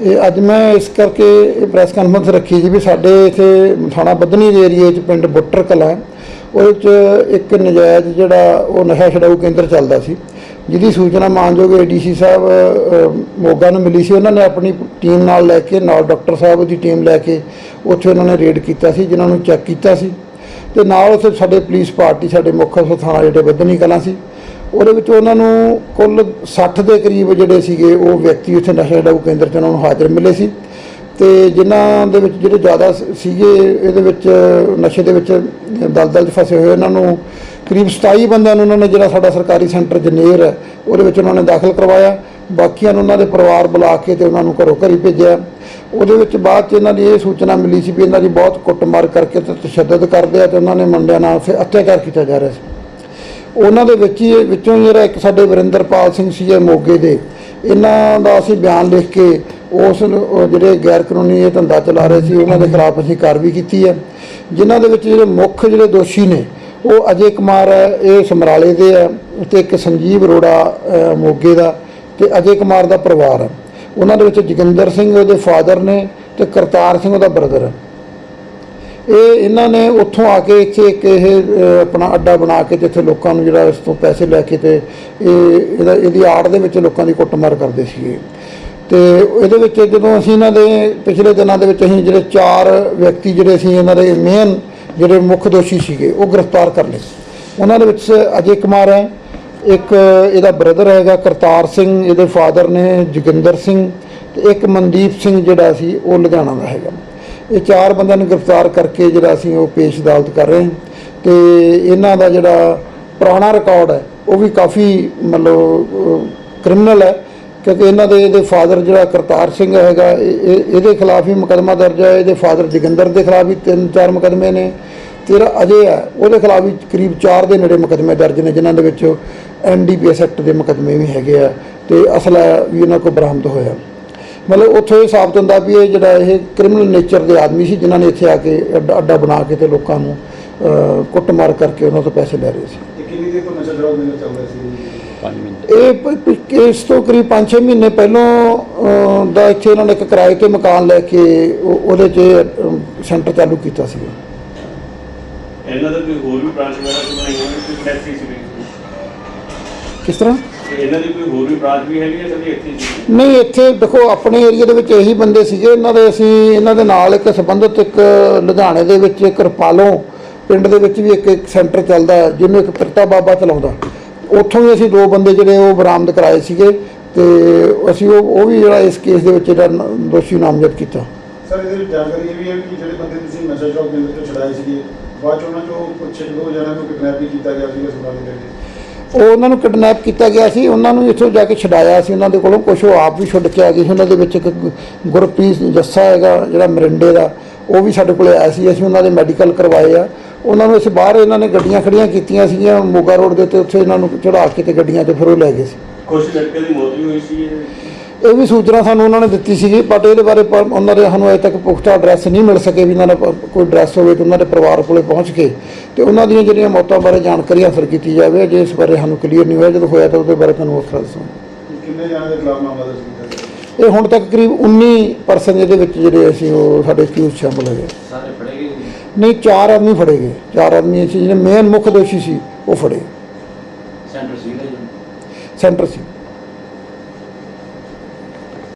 ਇਹ ਅੱਜ ਮੈਂ ਇਸ ਕਰਕੇ ਇਹ ਪ੍ਰੈਸ ਕਾਨਫਰੰਸ ਰੱਖੀ ਸੀ ਵੀ ਸਾਡੇ ਇਥੇ ਥਾਣਾ ਬੱਧਨੀ ਦੇ ਏਰੀਏ 'ਚ ਪਿੰਡ ਬੁੱਟਰ ਕਲਾਂ ਉਹਦੇ 'ਚ ਇੱਕ ਨਜਾਇਜ਼ ਜਿਹੜਾ ਉਹ ਨਸ਼ਾ ਛਡਾਊ ਕੇਂਦਰ ਚੱਲਦਾ ਸੀ। ਜਿਹਦੀ ਸੂਚਨਾ ਮਾਨਯੋਗ ਏਡੀਸੀ ਸਾਹਿਬ ਮੋਗਾ ਨੂੰ ਮਿਲੀ ਸੀ। ਉਹਨਾਂ ਨੇ ਆਪਣੀ ਟੀਮ ਨਾਲ ਲੈ ਕੇ, ਨਾਲ ਡਾਕਟਰ ਸਾਹਿਬ ਦੀ ਟੀਮ ਲੈ ਕੇ ਉੱਥੇ ਉਹਨਾਂ ਨੇ ਰੇਡ ਕੀਤਾ ਸੀ, ਜਿਨ੍ਹਾਂ ਨੂੰ ਚੈੱਕ ਕੀਤਾ ਸੀ। ਤੇ ਨਾਲ ਉੱਥੇ ਸਾਡੇ ਪੁਲਿਸ ਪਾਰਟੀ, ਸਾਡੇ ਮੁੱਖ ਅਫਸਰ ਥਾਣਾ ਜਿਹੜੇ ਬੱਧਨੀ ਕਲਾਂ ਸੀ। ਉਹਦੇ ਵਿੱਚ ਉਹਨਾਂ ਨੂੰ ਕੁੱਲ 60 ਦੇ ਕਰੀਬ ਜਿਹੜੇ ਸੀਗੇ ਉਹ ਵਿਅਕਤੀ ਉੱਥੇ ਨਸ਼ਾ ਛਡਾਊ ਕੇਂਦਰ 'ਚ ਉਹਨਾਂ ਨੂੰ ਹਾਜ਼ਰ ਮਿਲੇ ਸੀ। ਤੇ ਜਿਨ੍ਹਾਂ ਦੇ ਵਿੱਚ ਜਿਹੜੇ ਜ਼ਿਆਦਾ ਸੀਗੇ, ਇਹਦੇ ਵਿੱਚ ਨਸ਼ੇ ਦੇ ਵਿੱਚ ਦਲਦਲ 'ਚ ਫਸੇ ਹੋਏ ਉਹਨਾਂ ਨੂੰ ਕਰੀਬ 27 ਬੰਦਿਆਂ ਨੂੰ ਉਹਨਾਂ ਨੇ ਜਿਹੜਾ ਸਾਡਾ ਸਰਕਾਰੀ ਸੈਂਟਰ ਜਨੇਰ ਹੈ, ਉਹਦੇ ਵਿੱਚ ਉਹਨਾਂ ਨੇ ਦਾਖਲ ਕਰਵਾਇਆ। ਬਾਕੀਆਂ ਨੂੰ ਉਹਨਾਂ ਦੇ ਪਰਿਵਾਰ ਬੁਲਾ ਕੇ ਤੇ ਉਹਨਾਂ ਨੂੰ ਘਰੋਂ ਘਰੀ ਭੇਜਿਆ। ਉਹਦੇ ਵਿੱਚ ਬਾਅਦ 'ਚ ਇਹਨਾਂ ਦੀ ਇਹ ਸੂਚਨਾ ਮਿਲੀ ਸੀ ਵੀ ਇਹਨਾਂ ਦੀ ਬਹੁਤ ਕੁੱਟਮਾਰ ਕਰਕੇ ਤੇ ਤਸ਼ੱਦਦ ਕਰਦੇ ਆ ਤੇ ਉਹਨਾਂ ਨੇ ਮੁੰਡਿਆਂ ਨਾਲ ਫਿਰ ਅਤਿਆਚਾਰ ਕੀਤਾ ਜਾ ਰਿਹਾ ਸੀ। ਉਹਨਾਂ ਦੇ ਵਿੱਚ ਹੀ ਵਿੱਚੋਂ ਹੀ ਜਿਹੜਾ ਇੱਕ ਸਾਡੇ ਵਰਿੰਦਰਪਾਲ ਸਿੰਘ ਸੀ ਇਹ ਮੋਗੇ ਦੇ, ਇਹਨਾਂ ਦਾ ਅਸੀਂ ਬਿਆਨ ਲਿਖ ਕੇ ਉਸ ਜਿਹੜੇ ਗੈਰ ਕਾਨੂੰਨੀ ਇਹ ਧੰਦਾ ਚਲਾ ਰਹੇ ਸੀ, ਉਹਨਾਂ ਦੇ ਖਿਲਾਫ ਅਸੀਂ ਕਾਰਵਾਈ ਕੀਤੀ ਹੈ। ਜਿਨ੍ਹਾਂ ਦੇ ਵਿੱਚ ਜਿਹੜੇ ਮੁੱਖ ਜਿਹੜੇ ਦੋਸ਼ੀ ਨੇ, ਉਹ ਅਜੇ ਕੁਮਾਰ ਹੈ, ਇਹ ਸਮਰਾਲੇ ਦੇ ਹੈ ਤੇ ਇੱਕ ਸੰਜੀਵ ਅਰੋੜਾ ਮੋਗੇ ਦਾ ਤੇ ਅਜੇ ਕੁਮਾਰ ਦਾ ਪਰਿਵਾਰ ਹੈ। ਉਹਨਾਂ ਦੇ ਵਿੱਚ ਜੋਗਿੰਦਰ ਸਿੰਘ ਉਹਦੇ ਫਾਦਰ ਨੇ ਤੇ ਕਰਤਾਰ ਸਿੰਘ ਉਹਦਾ ਬ੍ਰਦਰ ਹੈ। ਇਹ ਇਹਨਾਂ ਨੇ ਉੱਥੋਂ ਆ ਕੇ ਇੱਥੇ ਇੱਕ ਇਹ ਆਪਣਾ ਅੱਡਾ ਬਣਾ ਕੇ ਜਿੱਥੇ ਲੋਕਾਂ ਨੂੰ ਜਿਹੜਾ ਇਸ ਤੋਂ ਪੈਸੇ ਲੈ ਕੇ ਤੇ ਇਹ, ਇਹਦਾ, ਇਹਦੀ ਆੜ ਦੇ ਵਿੱਚ ਲੋਕਾਂ ਦੀ ਕੁੱਟਮਾਰ ਕਰਦੇ ਸੀਗੇ। ਤੇ ਇਹਦੇ ਵਿੱਚ ਜਦੋਂ ਅਸੀਂ ਇਹਨਾਂ ਦੇ ਪਿਛਲੇ ਦਿਨਾਂ ਦੇ ਵਿੱਚ ਅਸੀਂ ਜਿਹੜੇ ਚਾਰ ਵਿਅਕਤੀ ਜਿਹੜੇ ਸੀ ਇਹਨਾਂ ਦੇ ਮੇਨ ਜਿਹੜੇ ਮੁੱਖ ਦੋਸ਼ੀ ਸੀਗੇ, ਉਹ ਗ੍ਰਿਫਤਾਰ ਕਰ ਲਏ। ਉਹਨਾਂ ਦੇ ਵਿੱਚ ਅਜੇ ਕੁਮਾਰ ਹੈ, ਇੱਕ ਇਹਦਾ ਬ੍ਰਦਰ ਹੈਗਾ, ਕਰਤਾਰ ਸਿੰਘ, ਇਹਦੇ ਫਾਦਰ ਨੇ ਜੋਗਿੰਦਰ ਸਿੰਘ, ਤੇ ਇੱਕ ਮਨਦੀਪ ਸਿੰਘ ਜਿਹੜਾ ਸੀ, ਉਹ ਲੁਧਿਆਣਾ ਦਾ ਹੈਗਾ। ਇਹ ਚਾਰ ਬੰਦਿਆਂ ਨੂੰ ਗ੍ਰਿਫਤਾਰ ਕਰਕੇ ਜਿਹੜਾ ਅਸੀਂ ਉਹ ਪੇਸ਼ ਅਦਾਲਤ ਕਰ ਰਹੇ ਹਾਂ। ਤੇ ਇਹਨਾਂ ਦਾ ਜਿਹੜਾ ਪੁਰਾਣਾ ਰਿਕਾਰਡ ਹੈ, ਉਹ ਵੀ ਕਾਫੀ ਮਤਲਬ ਕ੍ਰਿਮੀਨਲ ਹੈ। ਕਿਉਂਕਿ ਇਹਨਾਂ ਦੇ ਇਹਦੇ ਫਾਦਰ ਜਿਹੜਾ ਕਰਤਾਰ ਸਿੰਘ ਹੈਗਾ, ਇਹ- ਇਹ- ਇਹਦੇ ਖਿਲਾਫ ਵੀ ਮੁਕੱਦਮਾ ਦਰਜ ਹੈ। ਇਹਦੇ ਫਾਦਰ ਜੋਗਿੰਦਰ ਦੇ ਖਿਲਾਫ ਵੀ ਤਿੰਨ ਚਾਰ ਮੁਕੱਦਮੇ ਨੇ। ਤੇਰਾ ਅਜੇ ਹੈ, ਉਹਦੇ ਖਿਲਾਫ ਵੀ ਕਰੀਬ 4 ਦੇ ਨੇੜੇ ਮੁਕੱਦਮੇ ਦਰਜ ਨੇ, ਜਿਨ੍ਹਾਂ ਦੇ ਵਿੱਚ ਐਨਡੀਪੀਐਸ ਐਕਟ ਦੇ ਮੁਕੱਦਮੇ ਵੀ ਹੈਗੇ ਆ। ਤੇ ਅਸਲਾ ਵੀ ਉਹਨਾਂ ਕੋਲ ਬਰਾਮਦ ਹੋਇਆ। ਮਤਲਬ ਉੱਥੋਂ ਇਹ ਸਾਬਤ ਹੁੰਦਾ ਵੀ ਇਹ ਜਿਹੜਾ ਇਹ ਕ੍ਰਿਮੀਨਲ ਨੇਚਰ ਦੇ ਆਦਮੀ ਸੀ ਜਿਨ੍ਹਾਂ ਨੇ ਇੱਥੇ ਆ ਕੇ ਅੱਡਾ ਅੱਡਾ ਬਣਾ ਕੇ ਤੇ ਲੋਕਾਂ ਨੂੰ ਕੁੱਟਮਾਰ ਕਰਕੇ ਉਹਨਾਂ ਤੋਂ ਪੈਸੇ ਲੈ ਰਹੇ ਸੀ। ਤੇ ਕਿੰਨੀ ਦੇਰ ਤੋਂ ਨਸ਼ਾ ਛਡਾਊ ਕੇਂਦਰ ਚੱਲਦਾ ਸੀ? ਇਹ ਕੇਸ ਤੋਂ ਕਰੀਬ 5-6 ਮਹੀਨੇ ਪਹਿਲਾਂ ਦਾ ਇੱਥੇ ਇਹਨਾਂ ਨੇ ਇੱਕ ਕਿਰਾਏ ਤੇ ਮਕਾਨ ਲੈ ਕੇ ਉਹ- ਉਹਦੇ 'ਚ ਸੈਂਟਰ ਚਾਲੂ ਕੀਤਾ ਸੀ। ਇਹਨਾਂ ਦਾ ਕੋਈ ਹੋਰ ਵੀ ਬ੍ਰਾਂਚ ਵਗੈਰਾ ਬਣਾਈ ਟੈਕਸੀ ਸੀ ਕਿਸ ਤਰ੍ਹਾਂ? ਇਹਨਾਂ ਦੀ ਕੋਈ ਹੋਰ ਵੀ ਬ੍ਰਾਂਚ ਵੀ ਹੈਗੀ ਹੈ ਸਭ ਇੱਥੇ ਹੀ ਸੀ? ਨਹੀਂ ਇੱਥੇ ਦੇਖੋ ਆਪਣੇ ਏਰੀਆ ਦੇ ਵਿੱਚ ਇਹੀ ਬੰਦੇ ਸੀਗੇ। ਇਹਨਾਂ ਦੇ ਅਸੀਂ ਇਹਨਾਂ ਦੇ ਨਾਲ ਇੱਕ ਸੰਬੰਧਿਤ ਇੱਕ ਲੁਧਿਆਣੇ ਦੇ ਵਿੱਚ ਇੱਕ ਰਪਾਲੋਂ ਪਿੰਡ ਦੇ ਵਿੱਚ ਵੀ ਇੱਕ ਇੱਕ ਸੈਂਟਰ ਚੱਲਦਾ ਹੈ, ਜਿਹਨੂੰ ਇੱਕ ਪਿਰਤਾ ਬਾਬਾ ਚਲਾਉਂਦਾ। ਉੱਥੋਂ ਵੀ ਅਸੀਂ ਦੋ ਬੰਦੇ ਜਿਹੜੇ ਉਹ ਬਰਾਮਦ ਕਰਾਏ ਸੀਗੇ ਤੇ ਅਸੀਂ ਉਹ ਉਹ ਵੀ ਜਿਹੜਾ ਇਸ ਕੇਸ ਦੇ ਵਿੱਚ ਜਿਹੜਾ ਨ- ਦੋਸ਼ੀ ਨਾਮਜ਼ਦ ਕੀਤਾ। ਸਰ ਇਹਦੇ ਵਿੱਚ ਜਾਣਕਾਰੀ ਇਹ ਵੀ ਹੈ ਕਿ ਜਿਹੜੇ ਬੰਦੇ ਤੁਸੀਂ ਨਸ਼ਾ ਛਡਾਊ ਕੇਂਦਰ ਤੋਂ ਛਡਾਏ ਸੀਗੇ ਬਾਅਦ ਚ ਉਹਨਾਂ ਚੋਂ ਕੁਝ ਦੋ ਜਣਿਆਂ ਨੂੰ ਕਿਡਨੈਪ ਵੀ ਕੀਤਾ ਗਿਆ ਸੀਗਾ ਦੇ ਉਹ ਉਹਨਾਂ ਨੂੰ ਕਿਡਨੈਪ ਕੀਤਾ ਗਿਆ ਸੀ, ਉਹਨਾਂ ਨੂੰ ਇੱਥੋਂ ਜਾ ਕੇ ਛਡਾਇਆ ਸੀ, ਉਹਨਾਂ ਦੇ ਕੋਲੋਂ ਕੁਝ ਉਹ ਆਪ ਵੀ ਛੁੱਟ ਕੇ ਆ ਗਏ ਸੀ, ਉਹਨਾਂ ਦੇ ਵਿੱਚ ਇੱਕ ਗੁਰਪ੍ਰੀਤ ਜੱਸਾ ਹੈਗਾ, ਜਿਹੜਾ ਮਰਿੰਡੇ ਦਾ, ਉਹ ਵੀ ਸਾਡੇ ਕੋਲੇ ਆਇਆ ਸੀ, ਅਸੀਂ ਉਹਨਾਂ ਦੇ ਮੈਡੀਕਲ ਕਰਵਾਏ ਆ। ਉਹਨਾਂ ਨੂੰ ਅਸੀਂ ਬਾਹਰ ਇਹਨਾਂ ਨੇ ਗੱਡੀਆਂ ਖੜੀਆਂ ਕੀਤੀਆਂ ਸੀਗੀਆਂ, ਮੋਗਾ ਰੋਡ ਦੇ ਉੱਤੇ ਉੱਥੇ ਇਹਨਾਂ ਨੂੰ ਚੜਾ ਕੇ ਤੇ ਗੱਡੀਆਂ 'ਚ ਫਿਰ ਉਹ ਲੈ ਗਏ ਸੀ। ਕੁਝ ਲੜਕੇ ਦੀ ਮੌਤ ਵੀ ਹੋਈ ਸੀ ਇਹ। ਵੀ ਸੂਚਨਾ ਸਾਨੂੰ ਉਹਨਾਂ ਨੇ ਦਿੱਤੀ ਸੀਗੀ ਬਟ ਇਹਦੇ ਬਾਰੇ ਪਰ ਉਹਨਾਂ ਦੇ ਸਾਨੂੰ ਅਜੇ ਤੱਕ ਪੁਖਤਾ ਐਡਰੈਸ ਨਹੀਂ ਮਿਲ ਸਕੇ ਵੀ ਇਹਨਾਂ ਦਾ ਕੋਈ ਐਡਰੈਸ ਹੋਵੇ ਤੇ ਉਹਨਾਂ ਦੇ ਪਰਿਵਾਰ ਕੋਲੇ ਪਹੁੰਚ ਕੇ ਤੇ ਉਹਨਾਂ ਦੀਆਂ ਜਿਹੜੀਆਂ ਮੌਤਾਂ ਬਾਰੇ ਜਾਣਕਾਰੀ ਹਾਸਲ ਕੀਤੀ ਜਾਵੇ ਜੇ ਇਸ ਬਾਰੇ ਸਾਨੂੰ ਕਲੀਅਰ ਨਹੀਂ ਹੋਇਆ ਜਦੋਂ ਹੋਇਆ ਤਾਂ ਉਹਦੇ ਬਾਰੇ ਤੁਹਾਨੂੰ ਵੱਖਰਾ ਦੱਸਾਂਗੇ। ਕਿੰਨੇ ਜਣਿਆਂ ਦੇ ਖਿਲਾਫ ਮਾਮਲਾ ਦਰਜ ਕੀਤਾ ਇਹ ਹੁਣ ਤੱਕ ਕਰੀਬ 19 ਪਰਸਨ ਇਹਦੇ ਵਿੱਚ ਜਿਹੜੇ ਅਸੀਂ ਉਹ ਸਾਡੇ ਕਿਊਜ਼ ਸ਼ਾਮਲ ਹੋਏ ਸਾਰੇ ਫੜੇ ਗਏ। ਨਹੀਂ ਚਾਰ ਆਦਮੀ ਫੜੇ ਗਏ। ਚਾਰ ਆਦਮੀ ਸੀ ਜਿਹੜੇ ਮੇਨ ਮੁੱਖ ਦੋਸ਼ੀ ਸੀ ਉਹ ਫੜੇ। ਸੈਂਟਰ ਜੀ? ਸੈਂਟਰ ਸੀ।